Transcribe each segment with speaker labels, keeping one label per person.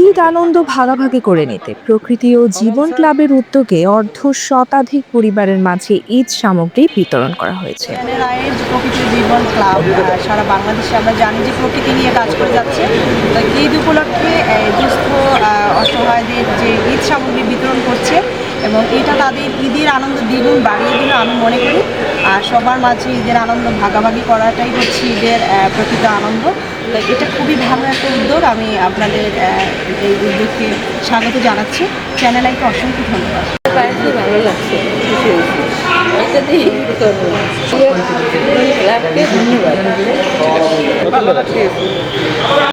Speaker 1: ঈদ আনন্দ ভাগাভাগি করে নিতে প্রকৃতি ও জীবন ক্লাবের উদ্যোগে অর্ধ শতাধিক পরিবারের মাঝে ঈদ সামগ্রী বিতরণ করা হয়েছে।
Speaker 2: জীবন ক্লাব সারা বাংলাদেশে আমরা জানি যে প্রকৃতি নিয়ে কাজ করে যাচ্ছে। তো ঈদ উপলক্ষে দুস্থ আহ, অসহায়দের যে ঈদ সামগ্রী বিতরণ করছে এবং এটা তাদের ঈদের আনন্দ দ্বিগুণ বাড়িয়ে দিল আমি মনে করি। আর সবার মাঝে ঈদের আনন্দ ভাগাভাগি করাটাই হচ্ছে ঈদের আহ, প্রকৃত আনন্দ। তো এটা খুবই ভালো একটা উদ্যোগ। আমি আপনাদের এই উদ্যোগকে স্বাগত জানাচ্ছি। চ্যানেল আইকে অসংখ্য ধন্যবাদ।
Speaker 3: ভালো লাগছে। ধন্যবাদ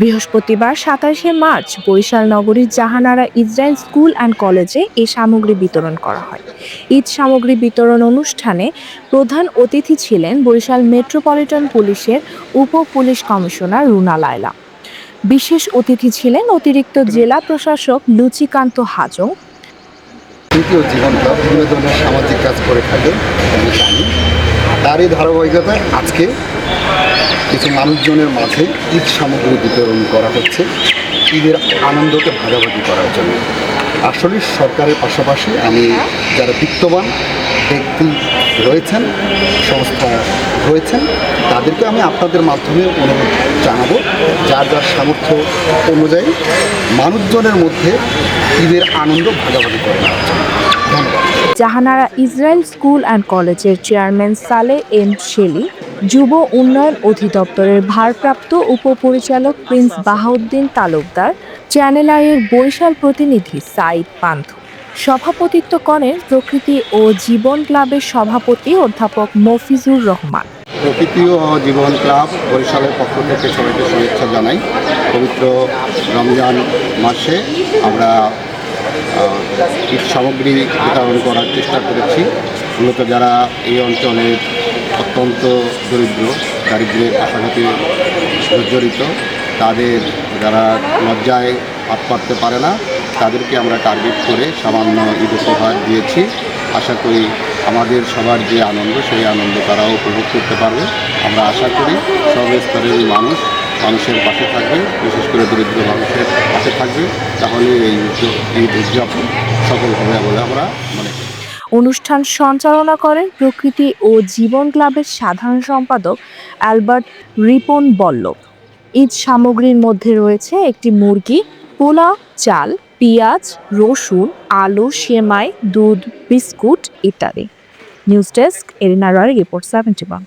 Speaker 1: বৃহস্পতিবার সাতাশে মার্চ বরিশাল নগরীর জাহানারা ইসরায়েল স্কুল অ্যান্ড কলেজে এই সামগ্রী বিতরণ করা হয়। ঈদ সামগ্রী বিতরণ অনুষ্ঠানে প্রধান অতিথি ছিলেন বরিশাল মেট্রোপলিটন পুলিশের উপ পুলিশ কমিশনার রুনা লায়লা। বিশেষ অতিথি ছিলেন অতিরিক্ত জেলা প্রশাসক লুচিকান্ত হাজং।
Speaker 4: তৃতীয় বিভিন্ন ধরনের সামাজিক কাজ করে থাকে, আমি জানি। তারই ধারাবাহিকতায় আজকে কিছু মানুষজনের মাঝে ঈদ সামগ্রী বিতরণ করা হচ্ছে। ঈদের আনন্দকে ভাগাভাগি করার জন্য। আসলে সরকারের পাশাপাশি আমি যারা বিত্তবান ব্যক্তি রয়েছেন, সংস্থা রয়েছেন, তাদেরকে আমি আপনাদের মাধ্যমে অনুরোধ জানাব, যার যার সামর্থ্য অনুযায়ী মানুষজনের মধ্যে ঈদের আনন্দ ভাগাভাগি করে
Speaker 1: জাহানারা ইসরায়েল স্কুল অ্যান্ড কলেজের চেয়ারম্যান সালে এম শেলি যুব উন্নয়ন অধিদপ্তরের ভারপ্রাপ্ত উপপরিচালক প্রিন্স বাহাউদ্দিন তালুকদার, চ্যানেল আইয়ের বরিশাল প্রতিনিধি সাইদ পান্থ। সভাপতিত্ব করেন প্রকৃতি ও জীবন ক্লাবের সভাপতি অধ্যাপক মফিজুর রহমান।
Speaker 4: প্রকৃতি ও জীবন ক্লাব বরিশালের পক্ষ থেকে সবাইকে শুভেচ্ছা জানাই। পবিত্র রমজান মাসে আমরা সামগ্রী বিতরণ করার চেষ্টা করেছি। মূলত যারা এই অঞ্চলের অত্যন্ত দরিদ্র, দারিদ্র্যের পাশাপাশি জড়িত তাদের যারা লজ্জায় হাত পারতে পারে না, তাদেরকে আমরা টার্গেট করে সামান্য ঈদ উপহার দিয়েছি। আশা করি আমাদের সবার যে আনন্দ, সেই আনন্দ তারাও উপভোগ করতে পারবে। আমরা আশা করি সব স্তরের মানুষ মানুষের পাশে থাকবে, বিশেষ করে দরিদ্র মানুষের পাশে থাকবে। তাহলে এই ঈদ উদযাপন সফল হবে বলে আমরা মনে করি।
Speaker 1: অনুষ্ঠান সঞ্চালনা করেন প্রকৃতি ও জীবন ক্লাবের সাধারণ সম্পাদক অ্যালবার্ট রিপন বল্লভ। ঈদ সামগ্রীর মধ্যে রয়েছে একটি মুরগি, পোলাও, চাল, পেঁয়াজ, রসুন, আলু, সেমাই, দুধ, বিস্কুট ইত্যাদি। News desk Erina Roy, report seventy one.